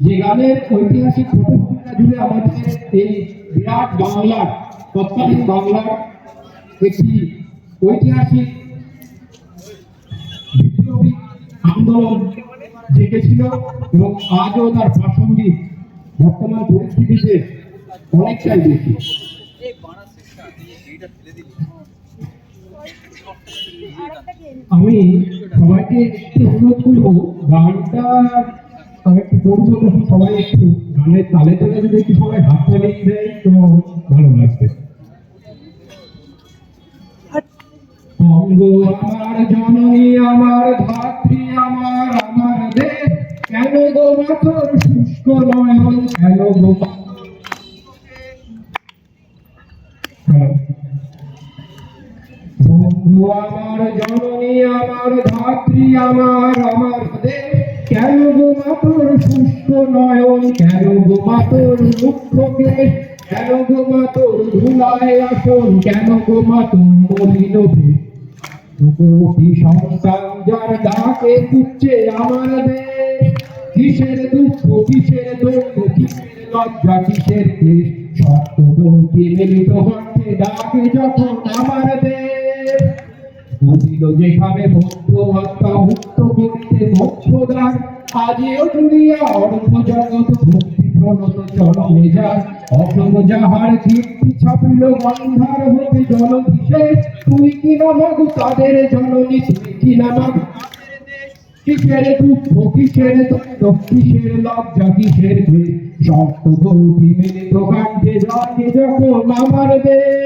যে গানের ঐতিহাসিক পটভূমিকা জুড়ে আমাদের এই বিরাট বাংলার, তৎকালীন বাংলার একটি ঐতিহাসিক বিপ্লবী আন্দোলন জেগেছিল এবং আজও তার প্রাসঙ্গিক বর্তমান পরিস্থিতিতে অনেকটাই বেশি আমি সবাইকে একটু অনুরোধ করব গানটা তখন সবাই একটু গানের তালে তালে যদি একটু সবাই হাত তালিয়ে দেয় তো ভালো লাগবে। আমার জননী, আমার ধাত্রী আমার আমার দেশ কেন গো মাথর শুষ্ক নয়ন, কেন গো আমার জননী, আমার ধাত্রী আমার আমার দেশ কেন গো মাতর শুষ্ক নয়ন? কেন গো মাতর মুখ্য কেশ কেন গো মাতর ধুলায় আসন? কেন গো মাতর মলিন কোটি সন্তান যার ডাকে পুচ্ছে আমার দেশ। কিসের দুঃখ, কিসের দৈন্য কিসের লজ্জা, কিসের দেশ সত্য বলতে মিলিত হচ্ছে ডাকে যখন আমার দেশ। বুঝিল যেভাবে ভক্ত আত্মা মুক্ত করিতে মোক্ষদান আজিও দুনিয়া অর্থ জগৎ, ভক্তি প্রণত চরণে যায় অসম যাহার কীর্তি ছাপিল গন্ধার হতে জলধিষে তুই কি নামক তাদের জননী তুই কি নামক কিসের দুঃখ, কিসের তত্ত্ব কিসের লজ্জা কিসের ভেদ? সপ্ত গৌরী মিলিত কাণ্ডে রাখে যখন আমার দেশ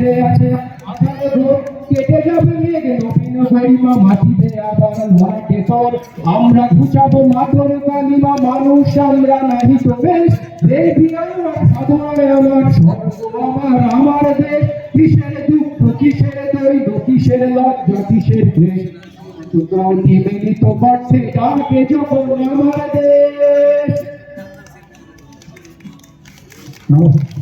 ঘেরে আছে আঠারো ঘর কেটে যাবে মেঘ, নবীন গরিমা মাটিতে আবার লড়াকে তোর আমরা ঘুচাবো মাতর কালিমা মানুষ, আমরা নাহি তো বেশ। দেবী আমার সাধনায় আমার স্বর্গ, আমার আমার দেশ। কিসের দুঃখ, কিসের দৈব, কিসের লজ্জা, কিসের দেশ সুতরাং নিবেদিত করছে ডাকে যখন আমার দেশ। নমস্কার।